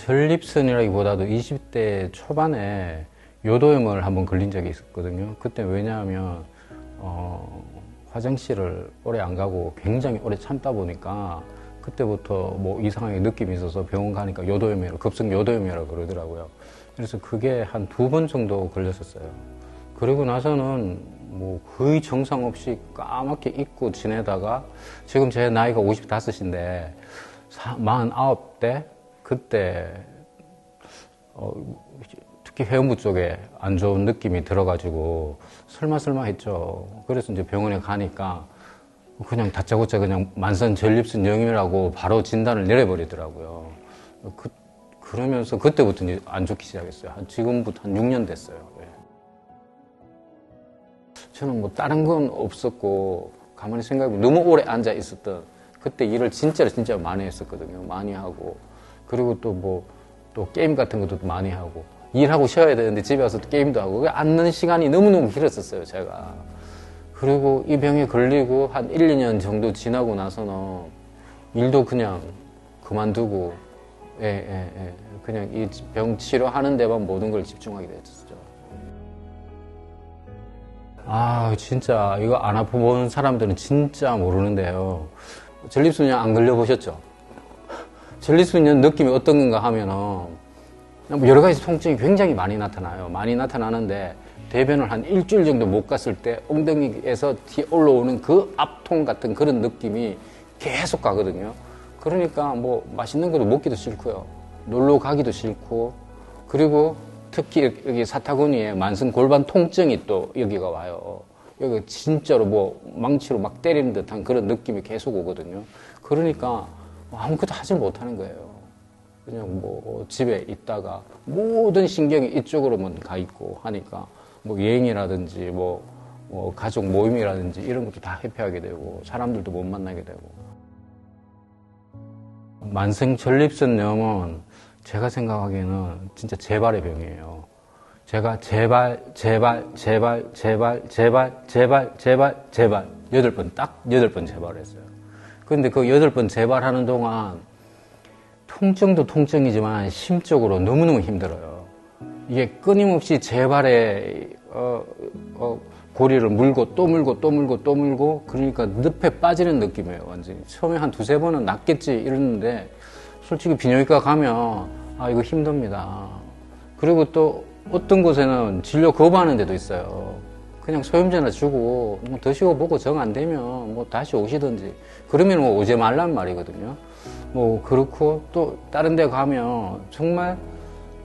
전립선이라기보다도 20대 초반에 요도염을 한번 걸린 적이 있었거든요. 그때 왜냐하면 어, 화장실을 오래 안 가고 굉장히 오래 참다 보니까 그때부터 뭐 이상하게 느낌이 있어서 병원 가니까 요도염이라 급성 요도염이라고 그러더라고요. 그래서 그게 한 두 번 정도 걸렸었어요. 그리고 나서는 뭐 거의 정상 없이 까맣게 잊고 지내다가 지금 제 나이가 55인데 49대 그때 어, 특히 회원부 쪽에 안 좋은 느낌이 들어가지고 설마설마 했죠. 그래서 이제 병원에 가니까 그냥 다짜고짜 그냥 만성 전립선 영임이라고 바로 진단을 내려버리더라고요. 그, 그러면서 그때부터 이제 안 좋기 시작했어요. 한 지금부터 한 6년 됐어요. 예. 저는 뭐 다른 건 없었고 가만히 생각해보면 너무 오래 앉아 있었던 그때 일을 진짜로 진짜 많이 했었거든요. 많이 하고 그리고 또 뭐 또 게임 같은 것도 많이 하고 일하고 쉬어야 되는데 집에 와서 또 게임도 하고 앉는 시간이 너무너무 길었었어요. 제가 그리고 이 병에 걸리고 한 1, 2년 정도 지나고 나서는 일도 그냥 그만두고 예, 예, 예. 그냥 이 병 치료하는 데만 모든 걸 집중하게 됐었죠. 아, 진짜 이거 안 아파본 사람들은 진짜 모르는데요. 전립선염 안 걸려보셨죠? 전립선염 느낌이 어떤 건가 하면은 뭐 여러 가지 통증이 굉장히 많이 나타나요. 많이 나타나는데 대변을 한 일주일 정도 못 갔을 때 엉덩이에서 뒤에 올라오는 그 압통 같은 그런 느낌이 계속 가거든요. 그러니까 뭐 맛있는 것도 먹기도 싫고요. 놀러 가기도 싫고 그리고 특히 여기 사타구니에 만성 골반 통증이 또 여기가 와요. 여기 진짜로 뭐 망치로 막 때리는 듯한 그런 느낌이 계속 오거든요. 그러니까 아무것도 하지 못하는 거예요. 그냥 뭐 집에 있다가 모든 신경이 이쪽으로만 가 있고 하니까 뭐 여행이라든지 뭐, 뭐 가족 모임이라든지 이런 것도 다 회피하게 되고 사람들도 못 만나게 되고 만성 전립선염은 제가 생각하기에는 진짜 재발의 병이에요. 제가 제발, 제발, 제발, 제발, 제발, 제발, 제발, 제발 여덟 번 딱 여덟 번 재발했어요. 그런데 그 여덟 번 재발하는 동안 통증도 통증이지만 심적으로 너무너무 힘들어요. 이게 끊임없이 재발에 어, 어, 고리를 물고 또 물고 또 물고 또 물고 그러니까 늪에 빠지는 느낌이에요 완전히. 처음에 한 두세 번은 낫겠지 이러는데 솔직히 비뇨기과 가면 아 이거 힘듭니다. 그리고 또 어떤 곳에는 진료 거부하는 데도 있어요 그냥 소염제나 주고 뭐 드시고 보고 정 안 되면 뭐 다시 오시든지 그러면 뭐 오지 말란 말이거든요. 뭐 그렇고 또 다른 데 가면 정말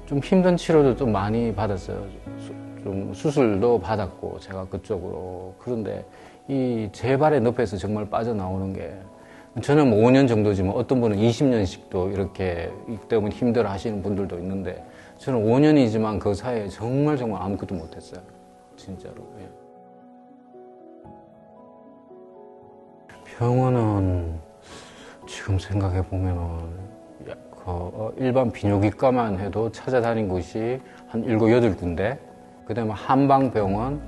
좀 힘든 치료도 좀 많이 받았어요. 좀 수술도 받았고 제가 그쪽으로. 그런데 이 재발의 늪에서 정말 빠져나오는 게 저는 뭐 5년 정도지만 어떤 분은 20년씩도 이렇게 이 때문에 힘들어 하시는 분들도 있는데 저는 5년이지만 그 사이에 정말 정말 아무것도 못했어요 진짜로 예. 병원은 지금 생각해 보면은 그 어, 일반 비뇨기과만 해도 찾아다닌 곳이 한 일곱 여덟 군데 그 다음에 한방병원,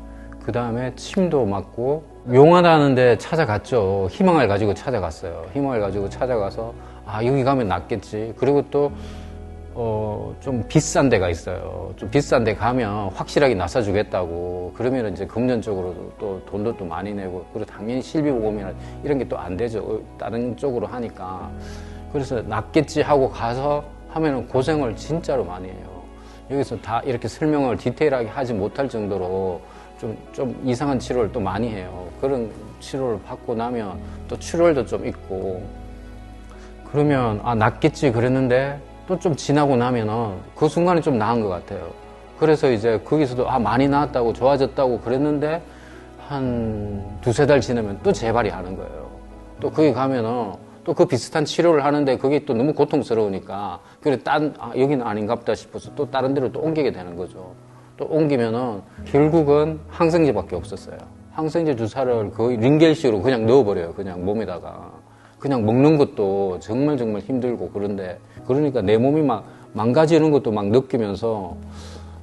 그 다음에 침도 맞고 용하다는데 찾아갔죠. 희망을 가지고 찾아갔어요. 희망을 가지고 찾아가서 아 여기 가면 낫겠지. 그리고 또 어, 좀 비싼 데가 있어요. 좀 비싼 데 가면 확실하게 나서주겠다고. 그러면 이제 금전적으로도 또 돈도 또 많이 내고, 그리고 당연히 실비보험이나 이런 게 또 안 되죠. 어, 다른 쪽으로 하니까. 그래서 낫겠지 하고 가서 하면은 고생을 진짜로 많이 해요. 여기서 다 이렇게 설명을 디테일하게 하지 못할 정도로 좀, 좀 이상한 치료를 또 많이 해요. 그런 치료를 받고 나면 또 출혈도 좀 있고, 그러면, 아, 낫겠지 그랬는데, 또 좀 지나고 나면은 그 순간에 좀 나은 것 같아요. 그래서 이제 거기서도, 아, 많이 나았다고, 좋아졌다고 그랬는데, 한 두세 달 지나면 또 재발이 하는 거예요. 또 거기 가면은 또 그 비슷한 치료를 하는데 그게 또 너무 고통스러우니까 그래 딴 아, 여기는 아닌갑다 싶어서 또 다른 데로 또 옮기게 되는 거죠. 또 옮기면은 결국은 항생제밖에 없었어요. 항생제 주사를 거의 링겔식으로 그냥 넣어버려요. 그냥 몸에다가 그냥 먹는 것도 정말 정말 힘들고 그런데 그러니까 내 몸이 막 망가지는 것도 막 느끼면서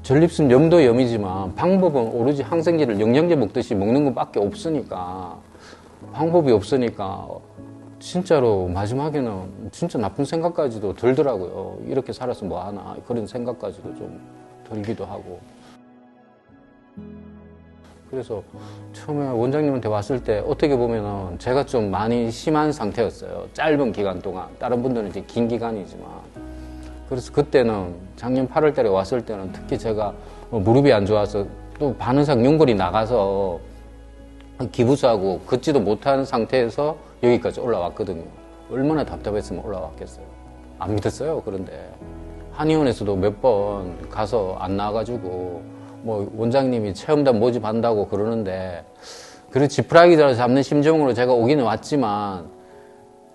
전립선 염도 염이지만 방법은 오로지 항생제를 영양제 먹듯이 먹는 것밖에 없으니까 방법이 없으니까 진짜로 마지막에는 진짜 나쁜 생각까지도 들더라고요. 이렇게 살아서 뭐 하나 그런 생각까지도 좀 들기도 하고. 그래서 처음에 원장님한테 왔을 때 어떻게 보면은 제가 좀 많이 심한 상태였어요. 짧은 기간 동안. 다른 분들은 이제 긴 기간이지만. 그래서 그때는 작년 8월 달에 왔을 때는 특히 제가 뭐 무릎이 안 좋아서 또 반은상 연골이 나가서 기부사하고 걷지도 못하는 상태에서 여기까지 올라왔거든요. 얼마나 답답했으면 올라왔겠어요. 안 믿었어요. 그런데 한의원에서도 몇 번 가서 안 나와가지고 뭐 원장님이 체험단 모집한다고 그러는데 그리고 지푸라기를 잡는 심정으로 제가 오기는 왔지만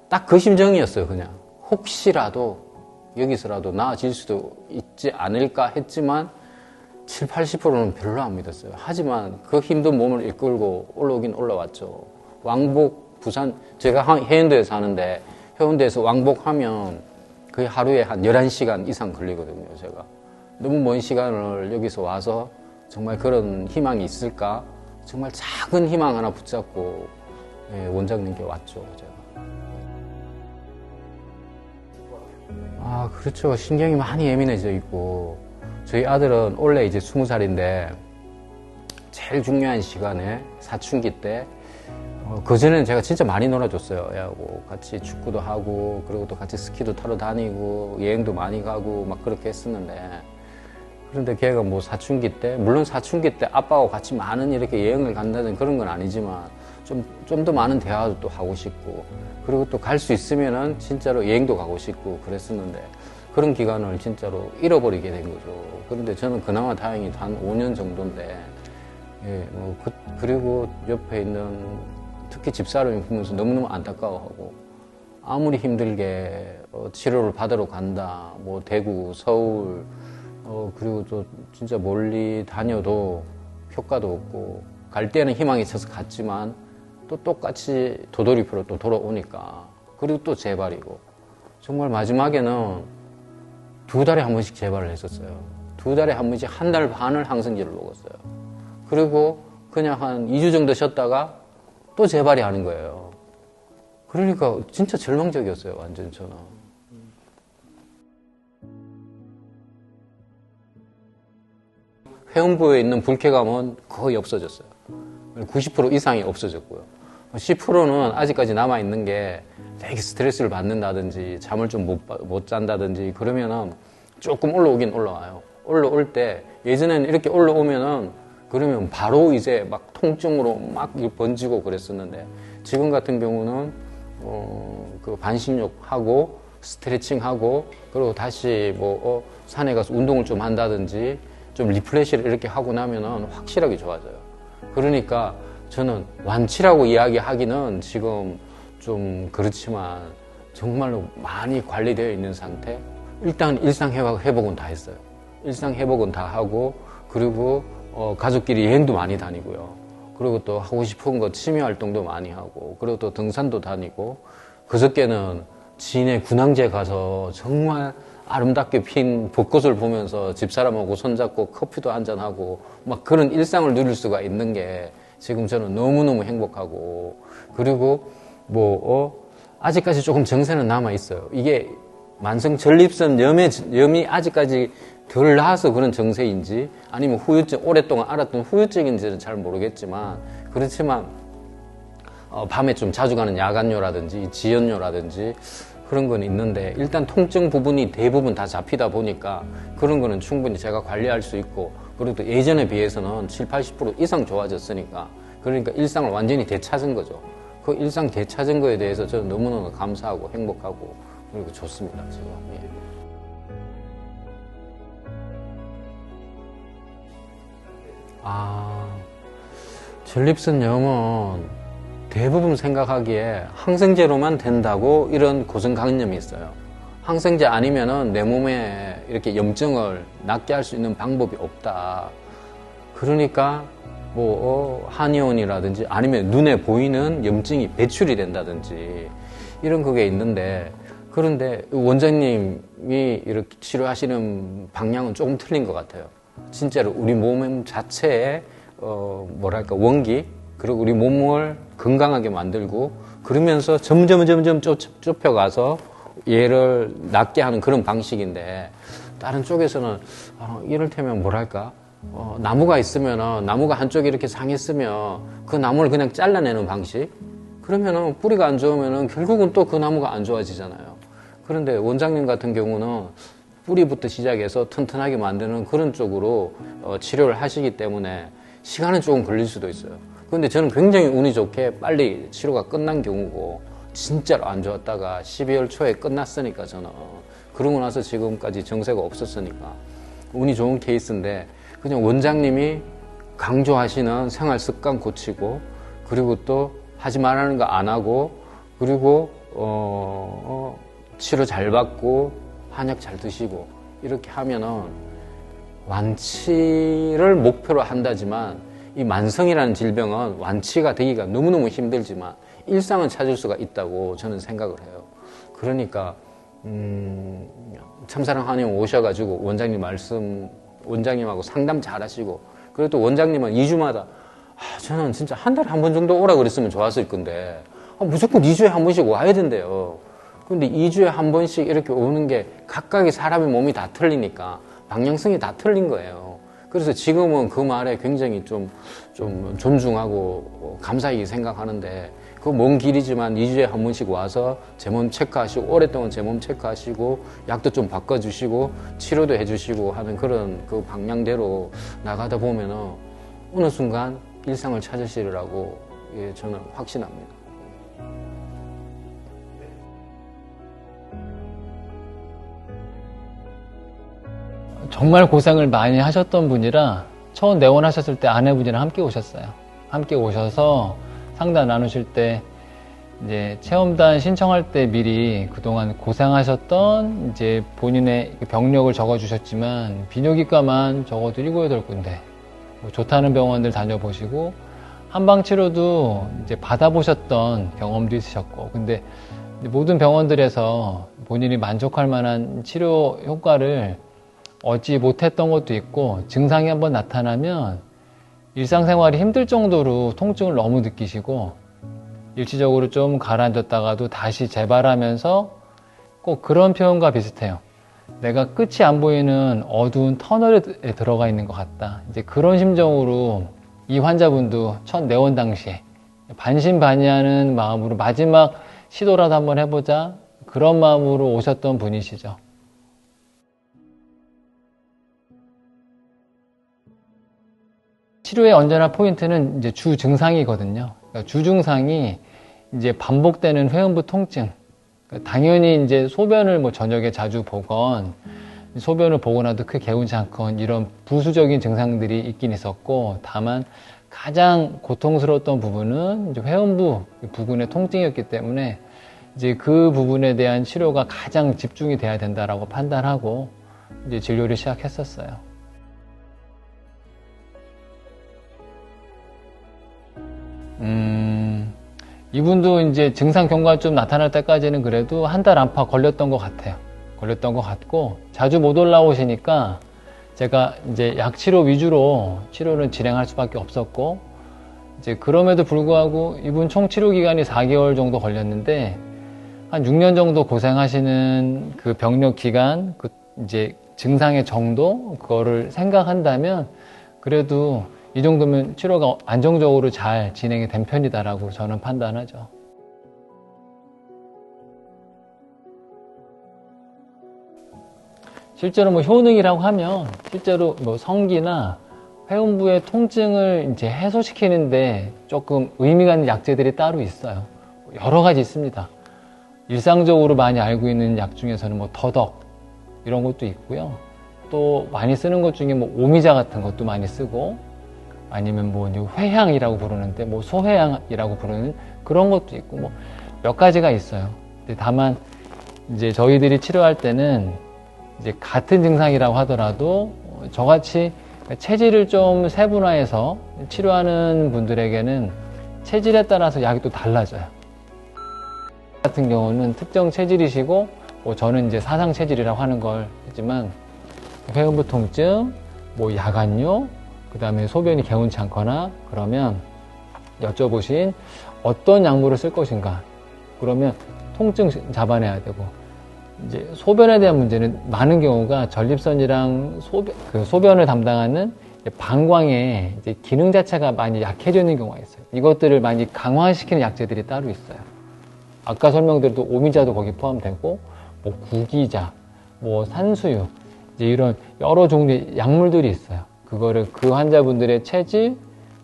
딱 그 심정이었어요. 그냥 혹시라도 여기서라도 나아질 수도 있지 않을까 했지만 7, 80%는 별로 안 믿었어요. 하지만 그 힘든 몸을 이끌고 올라오긴 올라왔죠. 왕복 부산 제가 해운대에 사는데 해운대에서 왕복하면 거의 하루에 한 11시간 이상 걸리거든요, 제가. 너무 먼 시간을 여기서 와서 정말 그런 희망이 있을까? 정말 작은 희망 하나 붙잡고 예, 원장님께 왔죠, 제가. 아, 그렇죠. 신경이 많이 예민해져 있고, 저희 아들은 원래 이제 스무 살인데, 제일 중요한 시간에, 사춘기 때, 어, 그전에는 제가 진짜 많이 놀아줬어요. 애하고 같이 축구도 하고, 그리고 또 같이 스키도 타러 다니고, 여행도 많이 가고, 막 그렇게 했었는데, 그런데 걔가 뭐 사춘기 때, 물론 사춘기 때 아빠하고 같이 많은 이렇게 여행을 간다든 그런 건 아니지만, 좀, 좀 더 많은 대화도 또 하고 싶고, 그리고 또 갈 수 있으면은 진짜로 여행도 가고 싶고 그랬었는데, 그런 기간을 진짜로 잃어버리게 된 거죠. 그런데 저는 그나마 다행히 한 5년 정도인데, 예, 뭐, 그, 리고 옆에 있는 특히 집사람이 보면서 너무너무 안타까워하고, 아무리 힘들게 어, 치료를 받으러 간다, 뭐, 대구, 서울, 어, 그리고 또 진짜 멀리 다녀도 효과도 없고, 갈 때는 희망이 있어서 갔지만, 또 똑같이 도돌이표로 또 돌아오니까, 그리고 또 재발이고, 정말 마지막에는 두 달에 한 번씩 재발을 했었어요. 두 달에 한 번씩 한 달 반을 항생제를 먹었어요. 그리고 그냥 한 2주 정도 쉬었다가 또 재발이 하는 거예요. 그러니까 진짜 절망적이었어요, 완전 저는. 회원부에 있는 불쾌감은 거의 없어졌어요. 90% 이상이 없어졌고요. 10%는 아직까지 남아있는 게 되게 스트레스를 받는다든지 잠을 좀 못 못 잔다든지 그러면은 조금 올라오긴 올라와요. 올라올 때 예전에는 이렇게 올라오면은 그러면 바로 이제 막 통증으로 막 번지고 그랬었는데 지금 같은 경우는 어, 그 반신욕 하고 스트레칭 하고 그리고 다시 뭐 어, 산에 가서 운동을 좀 한다든지 좀 리프레시를 이렇게 하고 나면은 확실하게 좋아져요. 그러니까 저는 완치라고 이야기하기는 지금 좀 그렇지만 정말로 많이 관리되어 있는 상태. 일단 일상 회복, 회복은 다 했어요. 일상 회복은 다 하고 그리고 어, 가족끼리 여행도 많이 다니고요. 그리고 또 하고 싶은 거 취미 활동도 많이 하고 그리고 또 등산도 다니고 그저께는 진해 군항제 가서 정말 아름답게 핀 벚꽃을 보면서 집사람하고 손잡고 커피도 한잔하고 막 그런 일상을 누릴 수가 있는 게 지금 저는 너무너무 행복하고 그리고 뭐 어, 아직까지 조금 정세는 남아 있어요. 이게 만성 전립선 염의 염이 아직까지 덜 나아서 그런 정세인지 아니면 후유증 오랫동안 알았던 후유증인지는 잘 모르겠지만 그렇지만 어, 밤에 좀 자주 가는 야간요라든지 지연요라든지 그런 건 있는데 일단 통증 부분이 대부분 다 잡히다 보니까 그런 거는 충분히 제가 관리할 수 있고 그리고 또 예전에 비해서는 7, 80% 이상 좋아졌으니까 그러니까 일상을 완전히 되찾은 거죠. 그 일상 되찾은 거에 대해서 저는 너무너무 감사하고 행복하고 그리고 좋습니다 지금. 예. 아 전립선 염은 대부분 생각하기에 항생제로만 된다고 이런 고정관념이 있어요. 항생제 아니면은 내 몸에 이렇게 염증을 낫게 할 수 있는 방법이 없다. 그러니까 뭐 어, 한의원이라든지 아니면 눈에 보이는 염증이 배출이 된다든지 이런 그게 있는데 그런데 원장님이 이렇게 치료하시는 방향은 조금 틀린 것 같아요. 진짜로 우리 몸 자체의 어 뭐랄까 원기 그리고 우리 몸을 건강하게 만들고 그러면서 점점 점점 좁, 좁혀가서 얘를 낫게 하는 그런 방식인데 다른 쪽에서는 어, 이를테면 뭐랄까 어, 나무가 있으면 나무가 한쪽에 이렇게 상했으면 그 나무를 그냥 잘라내는 방식 그러면은 뿌리가 안 좋으면은 결국은 또 그 나무가 안 좋아지잖아요. 그런데 원장님 같은 경우는 뿌리부터 시작해서 튼튼하게 만드는 그런 쪽으로 어, 치료를 하시기 때문에 시간은 조금 걸릴 수도 있어요. 그런데 저는 굉장히 운이 좋게 빨리 치료가 끝난 경우고 진짜로 안 좋았다가 12월 초에 끝났으니까 저는. 그러고 나서 지금까지 정세가 없었으니까 운이 좋은 케이스인데 그냥 원장님이 강조하시는 생활 습관 고치고 그리고 또 하지 말라는 거 안 하고 그리고 어, 어, 치료 잘 받고 한약 잘 드시고 이렇게 하면은 완치를 목표로 한다지만 이 만성이라는 질병은 완치가 되기가 너무너무 힘들지만 일상은 찾을 수가 있다고 저는 생각을 해요. 그러니까 음, 참사랑 한의원 오셔가지고 원장님 말씀 원장님하고 상담 잘 하시고 그리고 또 원장님은 2주마다 아, 저는 진짜 한 달에 한 번 정도 오라 그랬으면 좋았을 건데 아, 무조건 2주에 한 번씩 와야 된대요. 근데 2주에 한 번씩 이렇게 오는 게 각각의 사람의 몸이 다 틀리니까 방향성이 다 틀린 거예요. 그래서 지금은 그 말에 굉장히 좀, 좀 존중하고 감사히 생각하는데 그 먼 길이지만 2주에 한 번씩 와서 제 몸 체크하시고 오랫동안 제 몸 체크하시고 약도 좀 바꿔주시고 치료도 해주시고 하는 그런 그 방향대로 나가다 보면은 어느 순간 일상을 찾으시리라고 예, 저는 확신합니다. 정말 고생을 많이 하셨던 분이라 처음 내원하셨을 때 아내분이랑 함께 오셨어요. 함께 오셔서 상담 나누실 때 이제 체험단 신청할 때 미리 그동안 고생하셨던 이제 본인의 병력을 적어주셨지만 비뇨기과만 적어도 일곱 여덟 군데 뭐 좋다는 병원들 다녀보시고 한방 치료도 이제 받아보셨던 경험도 있으셨고 근데 모든 병원들에서 본인이 만족할 만한 치료 효과를 얻지 못했던 것도 있고 증상이 한번 나타나면 일상생활이 힘들 정도로 통증을 너무 느끼시고 일시적으로 좀 가라앉았다가도 다시 재발하면서 꼭 그런 표현과 비슷해요. 내가 끝이 안 보이는 어두운 터널에 들어가 있는 것 같다. 이제 그런 심정으로 이 환자분도 첫 내원 당시에 반신반의하는 마음으로 마지막 시도라도 한번 해보자 그런 마음으로 오셨던 분이시죠. 치료의 언제나 포인트는 이제 주 증상이거든요. 그러니까 주 증상이 이제 반복되는 회음부 통증. 그러니까 당연히 이제 소변을 뭐 저녁에 자주 보건 소변을 보고 나도 크게 개운치 않건 이런 부수적인 증상들이 있긴 있었고 다만 가장 고통스러웠던 부분은 이제 회음부 부근의 통증이었기 때문에 이제 그 부분에 대한 치료가 가장 집중이 돼야 된다라고 판단하고 이제 진료를 시작했었어요. 음, 이분도 이제 증상 경과가 좀 나타날 때까지는 그래도 한 달 안팎 걸렸던 것 같아요. 걸렸던 것 같고 자주 못 올라오시니까 제가 이제 약 치료 위주로 치료를 진행할 수밖에 없었고 이제 그럼에도 불구하고 이분 총 치료 기간이 4개월 정도 걸렸는데 한 6년 정도 고생하시는 그 병력 기간 그 이제 증상의 정도 그거를 생각한다면 그래도 이 정도면 치료가 안정적으로 잘 진행이 된 편이다라고 저는 판단하죠. 실제로 뭐 효능이라고 하면 실제로 뭐 성기나 회음부의 통증을 이제 해소시키는데 조금 의미가 있는 약재들이 따로 있어요. 여러 가지 있습니다. 일상적으로 많이 알고 있는 약 중에서는 뭐 더덕 이런 것도 있고요. 또 많이 쓰는 것 중에 뭐 오미자 같은 것도 많이 쓰고 아니면 뭐 회향이라고 부르는데 뭐 소회향이라고 부르는 그런 것도 있고 뭐 몇 가지가 있어요. 근데 다만 이제 저희들이 치료할 때는 이제 같은 증상이라고 하더라도 저같이 체질을 좀 세분화해서 치료하는 분들에게는 체질에 따라서 약이 또 달라져요. 같은 경우는 특정 체질이시고 뭐 저는 이제 사상 체질이라고 하는 걸 했지만 회음부 통증, 뭐 야간요, 그 다음에 소변이 개운치 않거나 그러면 여쭤보신 어떤 약물을 쓸 것인가 그러면 통증 잡아내야 되고 이제 소변에 대한 문제는 많은 경우가 전립선이랑 소변, 그 소변을 담당하는 방광의 기능 자체가 많이 약해져 있는 경우가 있어요. 이것들을 많이 강화시키는 약제들이 따로 있어요. 아까 설명드렸던 오미자도 거기 포함되고, 뭐 구기자, 뭐 산수유, 이런 여러 종류의 약물들이 있어요. 그거를 그 환자분들의 체질,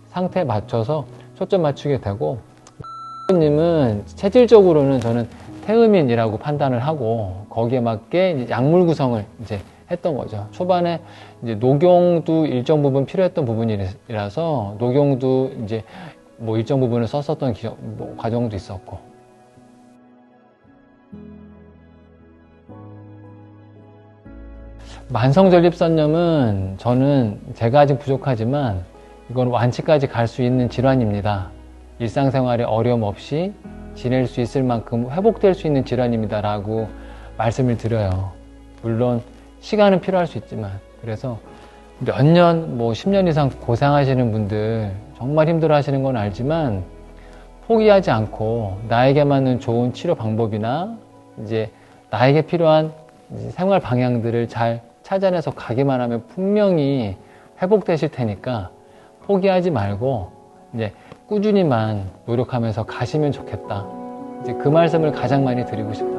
상태에 맞춰서 초점 맞추게 되고, 님은 체질적으로는 저는 태음인이라고 판단을 하고 거기에 맞게 약물 구성을 이제 했던 거죠. 초반에 이제 녹용도 일정 부분 필요했던 부분이라서 녹용도 이제 뭐 일정 부분을 썼었던 기억, 뭐 과정도 있었고. 만성전립선염은 저는 제가 아직 부족하지만 이건 완치까지 갈 수 있는 질환입니다. 일상생활에 어려움 없이 지낼 수 있을 만큼 회복될 수 있는 질환입니다 라고 말씀을 드려요. 물론 시간은 필요할 수 있지만 그래서 몇 년, 뭐 10년 이상 고생하시는 분들 정말 힘들어 하시는 건 알지만 포기하지 않고 나에게 맞는 좋은 치료 방법이나 이제 나에게 필요한 생활 방향들을 잘 찾아내서 가기만 하면 분명히 회복되실 테니까 포기하지 말고 이제 꾸준히만 노력하면서 가시면 좋겠다. 이제 그 말씀을 가장 많이 드리고 싶어요.